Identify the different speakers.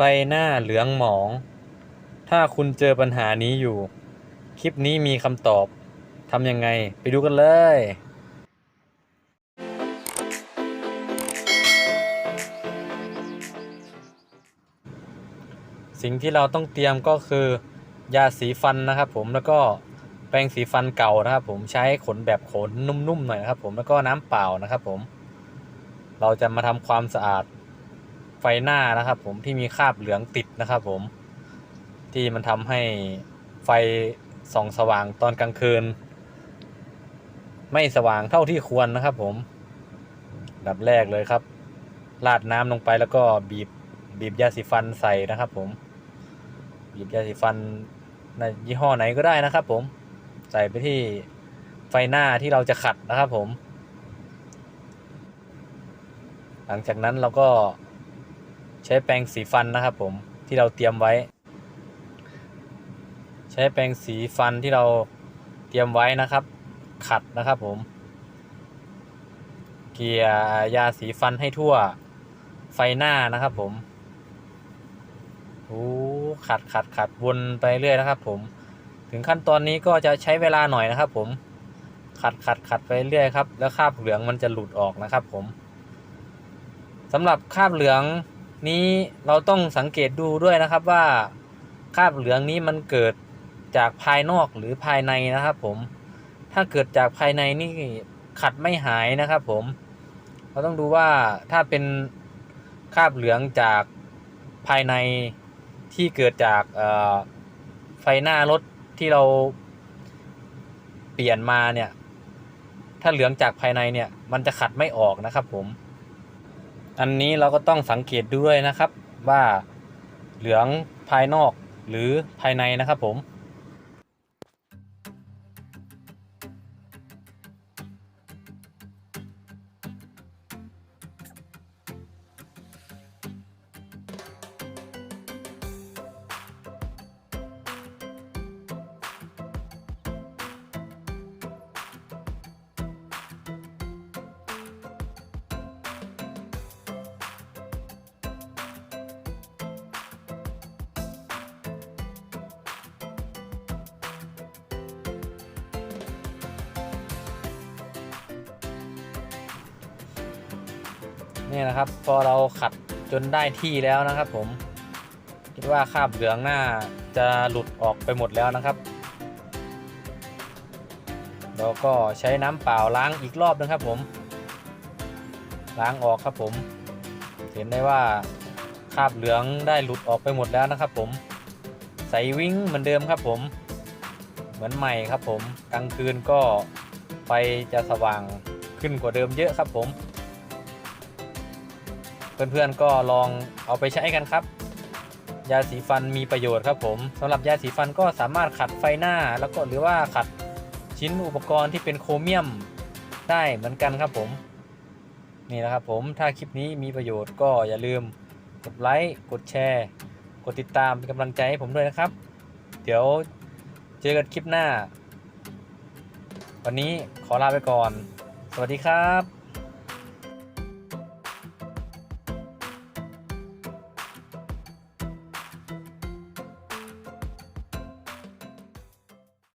Speaker 1: ไฟหน้าเหลืองหมอง ถ้าคุณเจอปัญหานี้อยู่ คลิปนี้มีคำตอบทำยังไง ไปดูกันเลยสิ่งที่เราต้องเตรียมก็คือยาสีฟันนะครับผมแล้วก็แปรงสีฟันเก่านะครับ ผมใช้ขนแบบขนนุ่มๆหน่อยนะครับ ผมแล้วก็น้ำเปล่านะครับ ผม เราจะมาทำความสะอาด ไฟหน้านะครับผมที่มีคราบเหลืองติดนะครับผมที่มันทำให้ไฟส่องสว่างตอนกลางคืน ไม่สว่างเท่าที่ควรนะครับผมดับแรกเลยครับราดน้ำลงไปแล้วก็บีบบีบยาสีฟันใส่นะครับ ผม บีบยาสีฟันในยี่ห้อไหนก็ได้นะครับ ผมใส่ไปที่ไฟหน้าที่เราจะขัดนะครับผม หลังจากนั้นเราก็ ใช้แปรงสีฟันนะครับผมที่เราเตรียมไว้ ใช้แปรงสีฟันที่เราเตรียมไว้นะครับ ขัดนะครับผม เกลี่ยยาสีฟันให้ทั่วไฟหน้านะครับผมโอ้ขัดขัดขัดวนไปเรื่อยนะครับ ผม ถึงขั้นตอนนี้ก็จะใช้เวลาหน่อยนะครับ ผม ขัดขัดขัดไปเรื่อยครับ แล้วคราบเหลืองมันจะหลุดออกนะครับ ผมสำหรับคราบเหลือง นี้เราต้องสังเกตดูด้วยนะครับว่าคราบเหลืองนี้มันเกิดจากภายนอกหรือภายในนะครับผม ถ้าเกิดจากภายในนี่ขัดไม่หายนะครับผม เราต้องดูว่าถ้าเป็นคราบเหลืองจากภายในที่เกิดจากไฟหน้ารถที่เราเปลี่ยนมาเนี่ย ถ้าเหลืองจากภายในเนี่ย มันจะขัดไม่ออกนะครับผม อันนี้เราก็ต้องสังเกตด้วยนะครับว่าเหลืองภายนอกหรือภายในนะครับผม นี่นะครับ พอเราขัดจนได้ที่แล้วนะครับ ผมคิดว่าคราบเหลืองหน้าจะหลุดออกไปหมดแล้วนะครับเราก็ใช้น้ำเปล่าล้างอีกรอบนะครับผม ล้างออกครับผม เห็นได้ว่าคราบเหลืองได้หลุดออกไปหมดแล้วนะครับ ผมใส่วิ้งเหมือนเดิมครับผม เหมือนใหม่ครับผม กลางคืนก็ไฟจะสว่างขึ้นกว่าเดิมเยอะครับผม เพื่อนๆก็ลองเอาไปใช้กันครับ ยาสีฟันมีประโยชน์ครับผมสำหรับยาสีฟันก็สามารถขัดไฟหน้า แล้วก็หรือว่าขัดชิ้นอุปกรณ์ที่เป็นโครเมียมได้เหมือนกันครับผมนี่นะครับผมถ้าคลิปนี้มีประโยชน์ก็อย่าลืมกดไลค์กดแชร์ กดติดตามเป็นกำลังใจให้ผมด้วยนะครับ เดี๋ยวเจอกันคลิปหน้า วันนี้ขอลาไปก่อน สวัสดีครับ